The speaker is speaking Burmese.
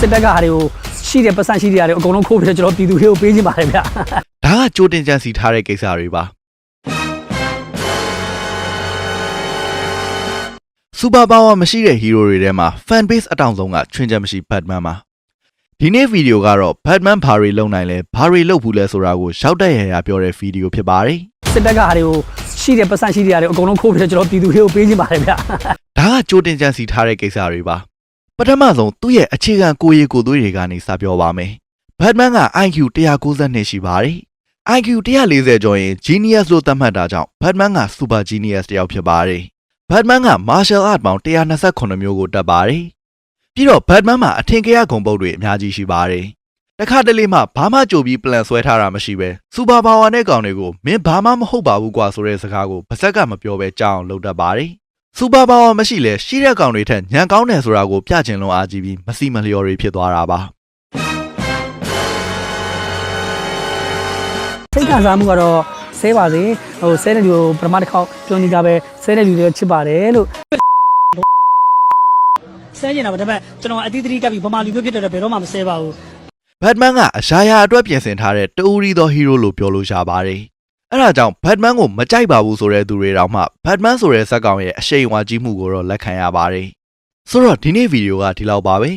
စစ်တပ်ကဟာတွေကိုရှိတဲ့ပတ်စံရှိတဲ့ဟာတွေအကုန်လုံးခိုးပြီးတော့ကျွန်တော်ပြည်သူတွေကိုပေးခြင်းပါတယ်ဗျဒါကကြိုတင်ကြံစီထားတဲ့ကိစ္စတွေပါစူပါပါဝါမရှိတဲ့ဟီးရိုတွေထဲမှာ fan base အတောင်ဆုံးကချွင်းချက်မရှိဘတ်မန်ပါဒီနေ့ဗီဒီယိုကတော့ဘတ်မန်ဘာတွေလုံနိုင်လဲဘာတွေလုပ်ဘူးလဲဆိုတာကိုရောက်တဲ့ရရပြောတဲ့ဗီဒီယိုဖြစ်ပါတယ်စစ်တပ်ကဟာတွေကိုရှိတဲ့ပတ်စံရှိတဲ့ဟာတွေအကုန်လုံးခိုးပြီးတော့ကျွန်တော်ပြည်သူတွေကိုပေးခြင်းပါတယ်ဗျဒါကကြိုတင်ကြံစီထားတဲ့ကိစ္စတွေပါ ပထမဆုံးသူ့ရဲ့အခြေခံကိုယ်ရည်ကိုယ်သွေးတွေကနေစပြောပါမယ်ဘတ်မန်က IQ 192ရှိပါတယ် IQ 140ကျော်ရင် genius လို့သတ်မှတ်တာကြောင့်ဘတ်မန်က super genius တစ်ယောက်ဖြစ်ပါတယ်ဘတ်မန်က martial art ပေါင်း128မျိုးကိုတတ်ပါတယ်ပြီးတော့ဘတ်မန်မှာအထင်ကရဂုဏ်ပုတ်တွေအများကြီးရှိပါတယ်တခါတလေမှဘာမှကြိုပြီး plan ဆွဲထားတာမရှိပဲစူပါပါဝါနဲ့ကောင်တွေကိုမင်းဘာမှမဟုတ်ပါဘူးကွာဆိုတဲ့စကားကိုပါဇက်ကမပြောပဲကြောက်အောင်လုပ်တတ်ပါတယ် စူပါပါဝါမရှိလဲရှိတဲ့ကောင်တွေထက်ညံကောင်းတယ်ဆိုတာကိုပြချင်လွန်အားကြီးပြီးမစီမလျော်တွေဖြစ်သွားတာပါစိတ်ခံစားမှုကတော့ဆဲပါစေဟိုဆဲတဲ့လူကိုပထမတစ်ခေါက်ပြောနေကြပဲဆဲတဲ့လူတွေချစ်ပါတယ်လို့ဆဲနေတာပါဒါပေမဲ့ကျွန်တော်အတိအသတိကပ်ပြီးဗမာလူမျိုးဖြစ်တဲ့တော့ဘယ်တော့မှမဆဲပါဘူးဘတ်မန်ကအရာရာအတွက်ပြင်ဆင်ထားတဲ့တူရီသောဟီးရိုလို့ပြောလို့ရပါတယ်။ အဲဒါကြောင့်ဘတ်မန်ကိုမကြိုက်ပါဘူးဆိုတဲ့သူတွေတောင်မှဘတ်မန်ဆိုတဲ့ဇာတ်ကောင်ရဲ့အရှိန်အဝါကြီးမှုကိုတော့လက်ခံရပါတယ်။ဆိုတော့ဒီနေ့ဗီဒီယိုကဒီလောက်ပါပဲ